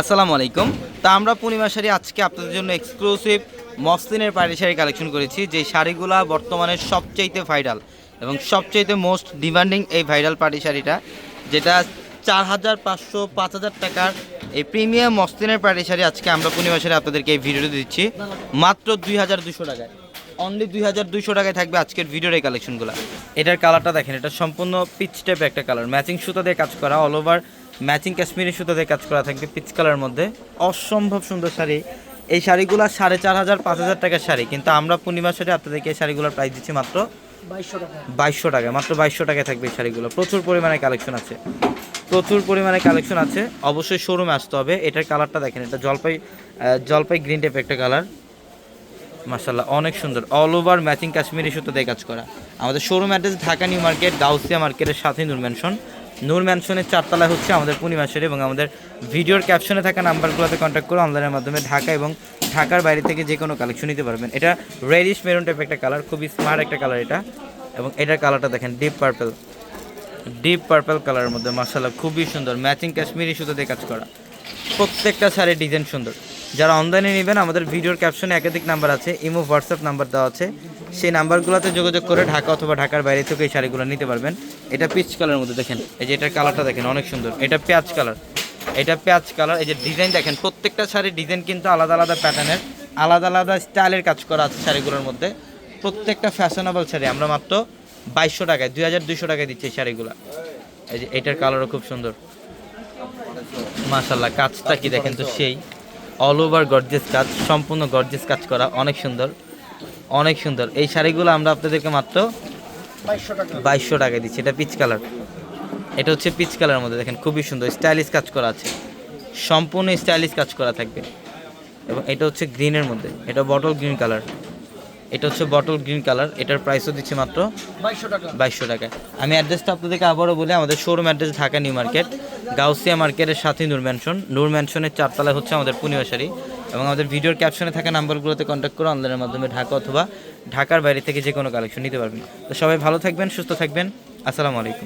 আসসালামু আলাইকুম। তা আমরা পূর্ণিমা শাড়ি আজকে আপনাদের জন্য এক্সক্লুসিভ মসলিনের পাড়ি শাড়ি কালেকশন করেছি, যে শাড়িগুলা বর্তমানে সবচাইতে ভাইরাল এবং সবচাইতে মোস্ট ডিমান্ডিং এই ভাইরাল পাড়ি শাড়িটা, যেটা চার হাজার পাঁচশো পাঁচ হাজার টাকার এই প্রিমিয়াম মসলিনের পাড়ি শাড়ি আজকে আমরা পূর্ণিমা শাড়ি আপনাদেরকে এই ভিডিওতে দিচ্ছি। মাত্র দুই হাজার দুশো টাকায়। অনলি দুই হাজার দুইশো টাকায় থাকবে আজকের ভিডিওর এই কালেকশনগুলো এটার কালারটা দেখেন, এটা সম্পূর্ণ পিচ টাইপের একটা কালার ম্যাচিং সুতা দিয়ে কাজ করা অল ওভার ম্যাচিং কাশ্মীরি সুতা দিয়ে কাজ করা থাকবে পিচ কালার মধ্যে। অসম্ভব সুন্দর শাড়ি। এই শাড়িগুলো সাড়ে চার হাজার পাঁচ হাজার টাকার শাড়ি। কিন্তু আমরা পূর্ণিমা শাড়ি আপনাদেরকে এই শাড়িগুলোর প্রাইস দিচ্ছি মাত্র বাইশশো টাকা। বাইশশো টাকা মাত্র বাইশশো টাকায় থাকবে এই শাড়িগুলো। প্রচুর পরিমাণে কালেকশন আছে। প্রচুর পরিমাণে কালেকশন আছে। অবশ্যই শোরুমে আসতে হবে। এটার কালারটা দেখেন এটা জলপাই জলপাই গ্রিন টাইপের একটা কালার মাসাল্লাহ অনেক সুন্দর। অল ওভার ম্যাচিং কাশ্মীরি সুতো দিয়ে কাজ করা। আমাদের showroom address Dhaka new market Gausia মার্কেটের সাথে নূর নূর ম্যানশনের চারতলায় হচ্ছে আমাদের পূর্ণিমাসের এবং আমাদের ভিডিওর ক্যাপশনে থাকা নাম্বারগুলোতে কন্ট্যাক্ট করে অনলাইনের মাধ্যমে ঢাকা এবং ঢাকার বাইরে থেকে যে কোনো কালেকশন নিতে পারবেন। এটা রেডিশ মেরুন টাইপ একটা কালার খুবই স্মার্ট একটা কালার এটা এবং এটার কালারটা দেখেন ডিপ পার্পল ডিপ পার্পল কালারের মধ্যে মাসাল্লাহ খুবই সুন্দর ম্যাচিং কাশ্মীরি সুতো দিয়ে কাজ করা। প্রত্যেকটা শাড়ির ডিজাইন সুন্দর। যারা অনলাইনে নেবেন, আমাদের ভিডিওর ক্যাপশনে একাধিক নাম্বার আছে, ইমো হোয়াটসঅ্যাপ নাম্বার দেওয়া আছে। সেই নাম্বারগুলোতে যোগাযোগ করে ঢাকা অথবা ঢাকার বাইরে থেকে এই শাড়িগুলো নিতে পারবেন। এটা পিচ কালারের মধ্যে দেখেন, এই যে এটার কালারটা দেখেন, অনেক সুন্দর। এটা পেঁয়াজ কালার এটা পেঁয়াজ কালার এই যে ডিজাইন দেখেন, প্রত্যেকটা শাড়ির ডিজাইন কিন্তু আলাদা আলাদা প্যাটার্নের আলাদা আলাদা স্টাইলের কাজ করা আছে শাড়িগুলোর মধ্যে। প্রত্যেকটা ফ্যাশনেবল শাড়ি, আমরা মাত্র বাইশশো টাকায়, দুই হাজার দুইশো টাকায় দিচ্ছি এই শাড়িগুলো। এই যে এটার কালারও খুব সুন্দর। মাশাল্লাহ কাজটা কি দেখেন তো সেই। অল ওভার গর্জেস কাজ সম্পূর্ণ গর্জেস কাজ করা অনেক সুন্দর অনেক সুন্দর। এই শাড়িগুলো আমরা আপনাদেরকে মাত্র বাইশশো টাকা দিচ্ছি এটা পিচ কালার এটা হচ্ছে পিচ কালারের মধ্যে দেখেন খুবই সুন্দর স্টাইলিশ কাজ করা আছে। সম্পূর্ণ স্টাইলিশ কাজ করা থাকবে। এবং এটা হচ্ছে গ্রিনের মধ্যে এটা বটল গ্রিন কালার এটা হচ্ছে বটল গ্রিন কালার এটার প্রাইসও দিচ্ছি মাত্র বাইশশো টাকা। বাইশশো টাকা আমি অ্যাড্রেসটা আপনাদেরকে আবারও বলি আমাদের showroom address Dhaka new market. Gausia মার্কেটের সাথে নূর ম্যানশন নূর ম্যানশনের চারতলায় হচ্ছে আমাদের পূর্ণিমাশারি এবং আমাদের ভিডিওর ক্যাপশনে থাকা নাম্বারগুলোতে কন্ট্যাক্ট করে অনলাইনের মাধ্যমে ঢাকা অথবা ঢাকার বাইরে থেকে যে কোনো কালেকশন নিতে পারবেন। তো সবাই ভালো থাকবেন, সুস্থ থাকবেন। আসসালামু আলাইকুম।